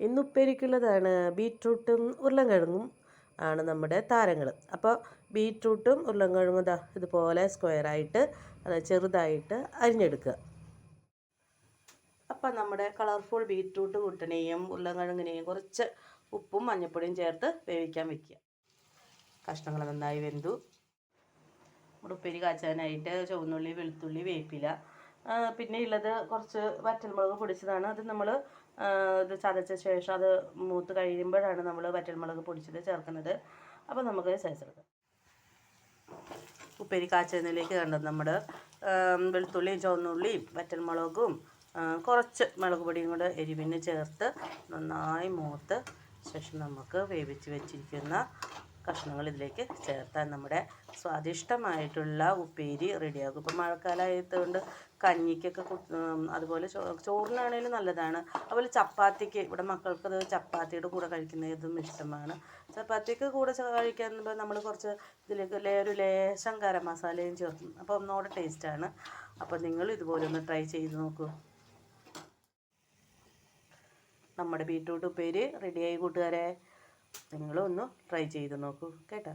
ഇന്ന് ഉപ്പേരിക്കുള്ളതാണ് ബീട്രൂട്ടും ഉരുളൻകിഴങ്ങും ആണ് നമ്മുടെ താരങ്ങൾ അപ്പോൾ ബീട്രൂട്ടും ഉരുളൻകിഴങ്ങും ഇതാ ഇതുപോലെ സ്ക്വയറായിട്ട് ചെറുതായിട്ട് അരിഞ്ഞെടുക്കുക. അപ്പം നമ്മുടെ കളർഫുൾ ബീട്രൂട്ട് കുട്ടനെയും ഉരുളൻകിഴങ്ങിനെയും കുറച്ച് ഉപ്പും മഞ്ഞൾപ്പൊടിയും ചേർത്ത് വേവിക്കാൻ വെക്കുക. കഷ്ണങ്ങൾ നന്നായി വെന്തു. നമ്മുടെ ഉപ്പേരി കാച്ചാനായിട്ട് ചുവന്നുള്ളി വെളുത്തുള്ളി വേപ്പില പിന്നെ ഉള്ളത് കുറച്ച് വറ്റൽമുളക് പൊടിച്ചതാണ്. അത് നമ്മൾ ഇത് ചതച്ച ശേഷം അത് മൂത്ത് കഴിയുമ്പോഴാണ് നമ്മൾ വറ്റൽമുളക് പൊടിച്ചത് ചേർക്കുന്നത്. അപ്പോൾ നമുക്ക് എടുക്കാം. ഉപ്പേരി കാച്ചുന്നതിലേക്ക് കണ്ടത് നമ്മൾ വെളുത്തുള്ളിയും ചുവന്നുള്ളിയും വറ്റൽമുളകും കുറച്ച് മുളക് പൊടിയും കൂടെ എരിവിന് ചേർത്ത് നന്നായി മൂത്ത് ശേഷം നമുക്ക് വേവിച്ച് വെച്ചിരിക്കുന്ന കഷ്ണങ്ങൾ ഇതിലേക്ക് ചേർത്താൽ നമ്മുടെ സ്വാദിഷ്ടമായിട്ടുള്ള ഉപ്പേരി റെഡിയാകും. ഇപ്പോൾ മഴക്കാലമായതുകൊണ്ട് കഞ്ഞിക്കൊക്കെ അതുപോലെ ചോറിനാണേലും നല്ലതാണ്. അതുപോലെ ചപ്പാത്തിക്ക് ഇവിടെ മക്കൾക്കത് ചപ്പാത്തിയുടെ കൂടെ കഴിക്കുന്നതും ഇഷ്ടമാണ്. ചപ്പാത്തിക്ക് കൂടെ കഴിക്കാൻ നമ്മൾ കുറച്ച് ഇതിലേക്ക് ഒരു ലേശം ഗരം മസാലയും ചേർക്കും അപ്പോൾ ഒന്നുകൂടെ ടേസ്റ്റാണ് അപ്പോൾ നിങ്ങൾ ഇതുപോലെ ഒന്ന് ട്രൈ ചെയ്ത് നോക്കൂ. നമ്മുടെ ബീട്രൂട്ട് ഉപ്പേരി റെഡിയായി കൂട്ടുകാരെ. നിങ്ങളും ഒന്ന് ട്രൈ ചെയ്ത് നോക്കൂ കേട്ടോ?